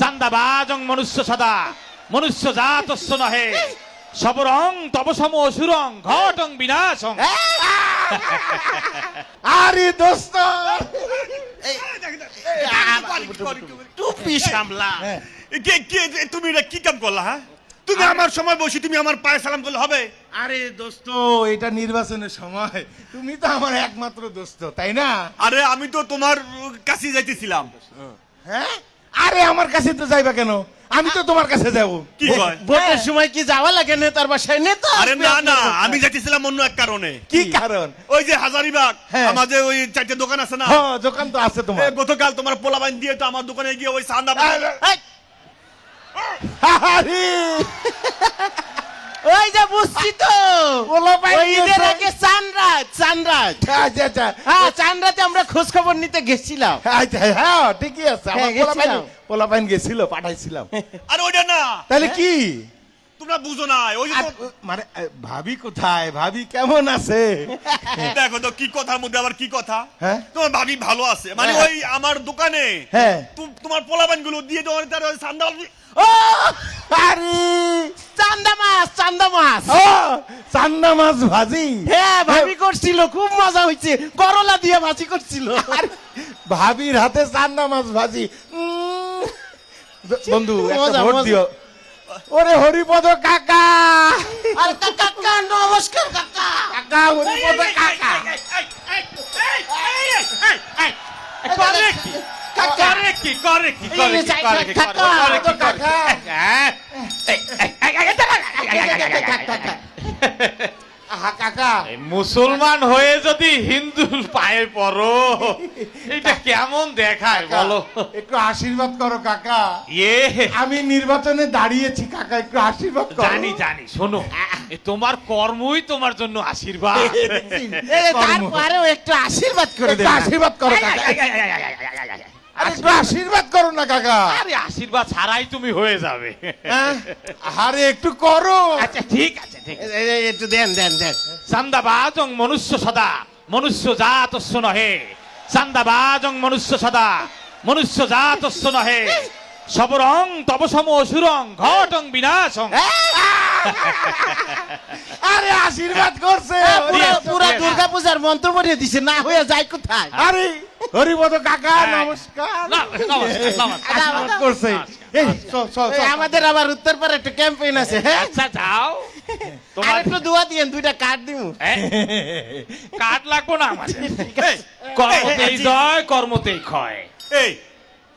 চান্দাবাজং মনুষ্য সদা মনুষ্য জাতস্য নহে। সবরং তব সম অসুরং ঘটং বিনাশং। আরে দোস্ত! টুপি সামলা। হ্যাঁ। কে কে তুমি এটা কি কাম করলা হ্যাঁ? তুমি আমার সময় বসে তুমি আমার পায়ে সালাম করলে হবে? আরে দোস্ত এটা নির্বাচনের সময়। তুমি তো আমার একমাত্র দোস্ত তাই না? আরে আমি তো তোমার কাছে যাইতেছিলাম। হ্যাঁ? আরে আমার কাছে তো যাইবা কেন? আমি তো তোমার কাছে যাব। কি কয়? ভোটের সময় কি যাওয়া লাগে নেতার বাসায় নেতা আরে না না আমি যাইতেছিলাম অন্য এক কারণে। কি কারণ? ওই যে হাজারিবাগ হ্যাঁ। আমাদের ওই চারটে দোকান আছে না? হ্যাঁ দোকান তো আছে তোমার। গতকাল তোমার পোলাবাইন দিয়ে তো আমার দোকানে গিয়ে ওই সান্দা আরে ওই যে বুঝছি তো। ওই ঈদের। আগে চানরাত চানরাত আচ্ছা আচ্ছা। হ্যাঁ চানরাতে আমরা খোঁজ খবর নিতে গেছিলাম। আচ্ছা হ্যাঁ ঠিকই আছে। আমার হ্যাঁ, পোলা গেছিলাম। পোলা পাইন গেছিল পাঠাইছিলাম। আর ওইটা না। তাহলে কি? তোমরা বুঝো না ওই যে মানে ভাবি কোথায়? ভাবি কেমন আছে? দেখো তো কি কথার মধ্যে আবার কি কথা? হ্যাঁ? তোমার ভাবি ভালো আছে। মানে হ্যাঁ। ওই আমার দোকানে হ্যাঁ। তোমার পোলাবাইনগুলো দিয়ে তোমার তার ওই সান্দা ও আরে! চান্দা মাছ চান্দা মাছ ও চান্দা মাছ ভাজি। হ্যাঁ ভাবি করছিল খুব মজা হয়েছে করলা দিয়ে ভাজি করছিল। ভাবির হাতে চান্দা মাছ ভাজি বন্ধু একটা ভোট দিও। ওরে হরিপদ কাকা আরে কাকা কাকা নমস্কার কাকা কাকা হরিপদ কাকা করে কি করে কি করে কি করে কি করে কি কাকা, করে কি কাকা। আহা কাকা মুসলমান হয়ে যদি হিন্দুর পায়ে পড়ো এটা কেমন দেখায় বলো একটু আশীর্বাদ করো কাকা ইয়ে আমি নির্বাচনে দাঁড়িয়েছি কাকা একটু আশীর্বাদ করো জানি জানি শোনো তোমার কর্মই তোমার জন্য আশীর্বাদ তারপরেও একটু আশীর্বাদ করে আশীর্বাদ করো কাকা আরে একটু আশীর্বাদ করো না কাকা। আরে আশীর্বাদ ছাড়াই তুমি হয়ে যাবে। হ্যাঁ? আরে একটু করো। আচ্ছা ঠিক আছে ঠিক আছে। একটু দেন দেন দেন। চান্দাবাজং মনুষ্য সদা মনুষ্য জাতস্য নহে। চান্দাবাজং মনুষ্য সদা মনুষ্য জাতস্য নহে। সবরং তব সম অসুরং ঘটং বিনাশং। আরে আশীর্বাদ করছে। পুরা দিয়েছে, পুরা দিয়েছে। দুর্গা পূজার মন্ত্র পড়িয়ে দিছে না হয়ে যায় কোথায়? আরে হরিপদ কাকা হ্যাঁ। নমস্কার। নমস্কার, নমস্কার। করছে। এই চল চল এই, চল। আমাদের আবার উত্তর পারে একটা ক্যাম্পেইন আছে হ্যাঁ? আচ্ছা যাও। তোমার একটু দোয়া দিয়েন দুইটা কার্ড দিমু। এ? কাঠ লাগবো না আমাদের। কর্মতেই জয় কর্মতেই ক্ষয়। এই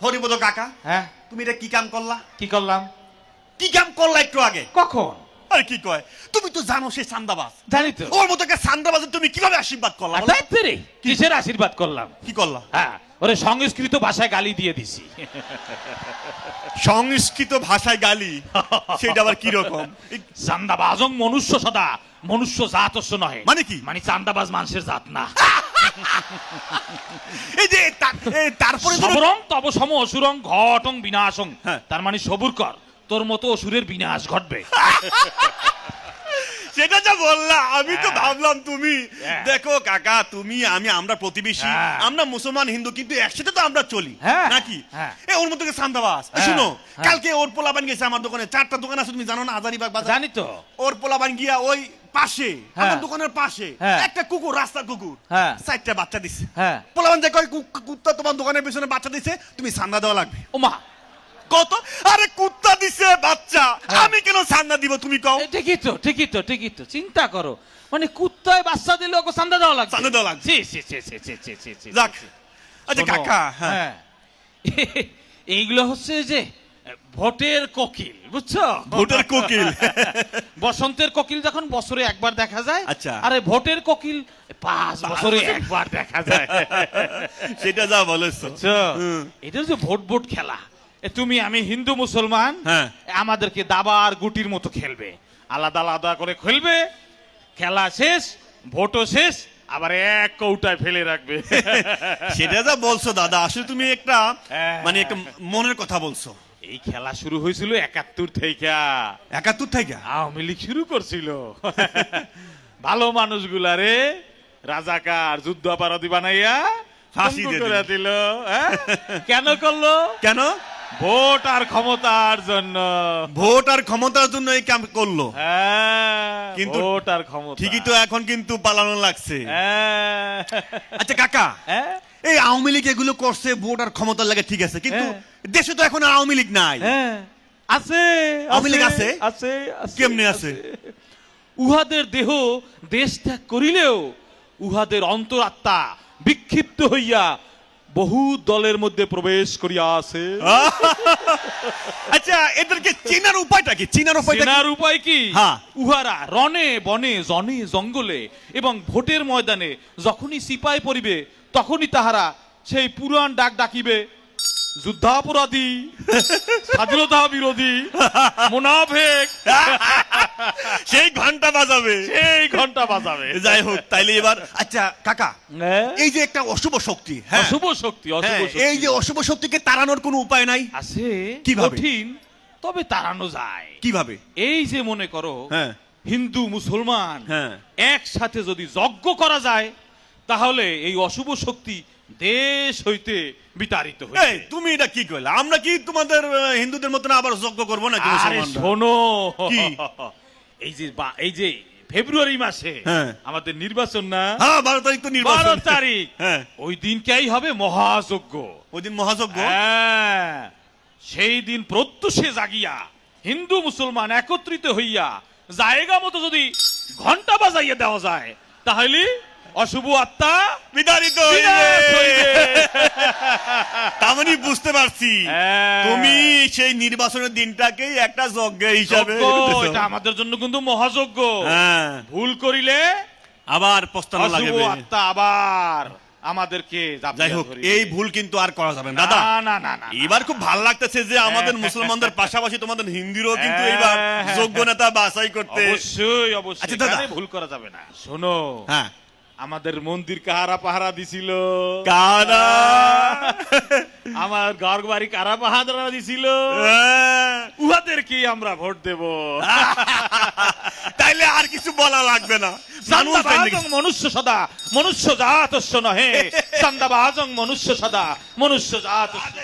হরিপদ কাকা হ্যাঁ? তুমি এটা কি কাম করলা? কি করলাম? কি কাম করলা একটু আগে? কখন? আরে কি কয়? তুমি তো জানো সান্দাবাজ। জানি তো। ওর মতো একটা তুমি কীভাবে আশীর্বাদ করলা? বলো? কিসের আশীর্বাদ করলাম? কি করলা? হ্যাঁ ওরে সংস্কৃত ভাষায় গালি দিয়ে দিছি। সংস্কৃত ভাষায় গালি? সেটা আবার কি রকম চান্দাবাজং মনুষ্য সদা মনুষ্য জাতস্য নহে। মানে কি? মানে চান্দাবাজ মানুষের জাত না। এই যে তারপরে সবরং তব সম অসুরং ঘটং বিনাশং। হ্যাঁ। তার মানে সবুর কর। তোর মতো অসুরের বিনাশ ঘটবে সেটা যা বললা আমি তো হ্যাঁ। ভাবলাম তুমি হ্যাঁ। দেখো কাকা তুমি আমি আমরা প্রতিবেশী হ্যাঁ। আমরা মুসলমান হিন্দু কিন্তু একসাথে তো আমরা চলি। নাকি। এ ওর মতো সান্দাবাস। শুনো। কালকে ওর পোলাবান গেছে আমার দোকানে চারটা দোকান আছে তুমি জানো না হাজারিবাগ বাজার জানি তো ওর পোলাবান গিয়া ওই পাশে। আমার দোকানের পাশে। একটা কুকুর রাস্তার কুকুর হ্যাঁ। চারটা বাচ্চা দিছে পোলাবান যে কয় কুত্তা তোমার দোকানের পিছনে বাচ্চা দিছে তুমি সান্দা দেওয়া লাগবে ওমা কত? আরে কুত্তা দিছে বাচ্চা। হ্যাঁ। আমি কেন চান্দা দিব তুমি কও? ঠিকই তো ঠিকই তো ঠিকই তো চিন্তা করো। মানে কুত্তায় বাচ্চা দিলে ওকে দেওয়া দেওয়া আচ্ছা কাকা হ্যাঁ।, হ্যাঁ। এইগুলো হচ্ছে যে ভোটের কোকিল বুঝছ? ভোটের কোকিল। বসন্তের কোকিল যখন বছরে একবার দেখা যায় আচ্ছা। আরে ভোটের কোকিল পাঁচ বছরে একবার দেখা যায়। সেটা যা বলেছ। এটা হচ্ছে ভোট ভোট খেলা। তুমি আমি হিন্দু মুসলমান হ্যাঁ। আমাদেরকে দাবার গুটির মতো খেলবে। আলাদা আলাদা করে খেলবে। খেলা শেষ ভোটও শেষ আবার এক কৌটায় ফেলে রাখবে। সেটা যা বলছো দাদা আসলে তুমি একটা হ্যাঁ। মানে একটা মনের কথা বলছো। এই খেলা শুরু হয়েছিল একাত্তর থেকে। একাত্তর থেকে? আওয়ামী লীগ শুরু করছিল। ভালো মানুষগুলা রে রাজাকার যুদ্ধ অপরাধী বানাইয়া ফাঁসি করে দিল। দিল হ্যাঁ? কেন করল? কেন? ভোট আর ক্ষমতার জন্য ভোট আর ক্ষমতার জন্য এই কাম করল হ্যাঁ, কিন্তু ভোট আর ক্ষমতা ঠিকই তো এখন কিন্তু পালানো লাগছে হ্যাঁ। আচ্ছা কাকা হ্যাঁ? এই আওয়ামী লীগ এগুলো করছে ভোট আর ক্ষমতার লাগে ঠিক আছে কিন্তু। দেশে তো এখন আওয়ামী লীগ নাই আছে আওয়ামী লীগ আছে? আছে আছে, কেমনে আছে? উহাদের দেহ দেশ ত্যাগ করিলেও উহাদের অন্তরাত্মা বিক্ষিপ্ত হইয়া বহু দলের মধ্যে প্রবেশ করিয়া আছে আচ্ছা এদেরকে চেনার উপায়টা কি চেনার উপায়? চেনার উপায় কি হ্যাঁ। উহারা রনে বনে জনে জঙ্গলে এবং ভোটের ময়দানে যখনই সিপাই পড়িবে তখনই তাহারা সেই পুরাণ ডাক ডাকিবে যুদ্ধাপরাধী স্বাধীনতা বিরোধী মুনাফেক সেই ঘণ্টা বাজাবে সেই ঘণ্টা বাজাবে যাই হোক তাইলে এবার আচ্ছা কাকা হ্যাঁ? এই যে একটা অশুভ শক্তি হ্যাঁ অশুভ শক্তি অশুভ হ্যাঁ, এই যে অশুভ শক্তিকে তাড়ানোর কোনো উপায় নাই আছে কীভাবে? কঠিন তবে তাড়ানো যায় কীভাবে এই যে মনে করো হ্যাঁ। হিন্দু মুসলমান হ্যাঁ। একসাথে যদি যজ্ঞ করা যায় তাহলে এই অশুভ শক্তি দেশ হইতে বিতাড়িত এই হইবে তুমি এটা কি কইলা? আমরা কি তোমাদের হিন্দুদের মতন আবার যজ্ঞ করব নাকি আরে শোনো। কি? এই যে এই যে ফেব্রুয়ারি মাসে হ্যাঁ। আমাদের নির্বাচন না? হ্যাঁ বারো তারিখ তো নির্বাচন। বারো তারিখ। হ্যাঁ। ওই দিনকেই হবে মহাযজ্ঞ। ওই দিন মহাযজ্ঞ? হ্যাঁ। সেই দিন প্রত্যুষে জাগিয়া হিন্দু মুসলমান একত্রিত হইয়া জায়গা মতো যদি ঘণ্টা বাজাইয়া দেওয়া যায় তাহলে অশুভ আত্মা বিতাড়িত বুঝতে পারছি। হ্যাঁ। তুমি সেই নির্বাচনের দিনটাকেই একটা যজ্ঞ হিসাবে এটা আমাদের জন্য কিন্তু মহাযজ্ঞ। হ্যাঁ। ভুল করিলে আবার পস্তানো লাগবে। আত্মা আবার আমাদেরকে যাই হোক এই ভুল কিন্তু আর করা যাবে না। দাদা না না না এবার খুব ভালো লাগতেছে যে আমাদের মুসলমানদের পাশাপাশি তোমাদের হিন্দুরও কিন্তু হ্যাঁ, যোগ্য নেতা বাছাই করতে অবশ্যই অবশ্যই। আচ্ছা। ভুল করা যাবে না। শোনো হ্যাঁ। আমাদের মন্দির কাহারা পাহারা দিছিল? কাদা আমার ঘর বাড়ি কারা পাহারা দিছিল? হ্যাঁ। উহাদেরকে আমরা ভোট দেব। তাইলে আর কিছু বলা লাগবে না। মনুষ্য সদা মনুষ্য জাতস্য নহে। চান্দাবাজং মনুষ্য সদা মনুষ্য জাতস্য।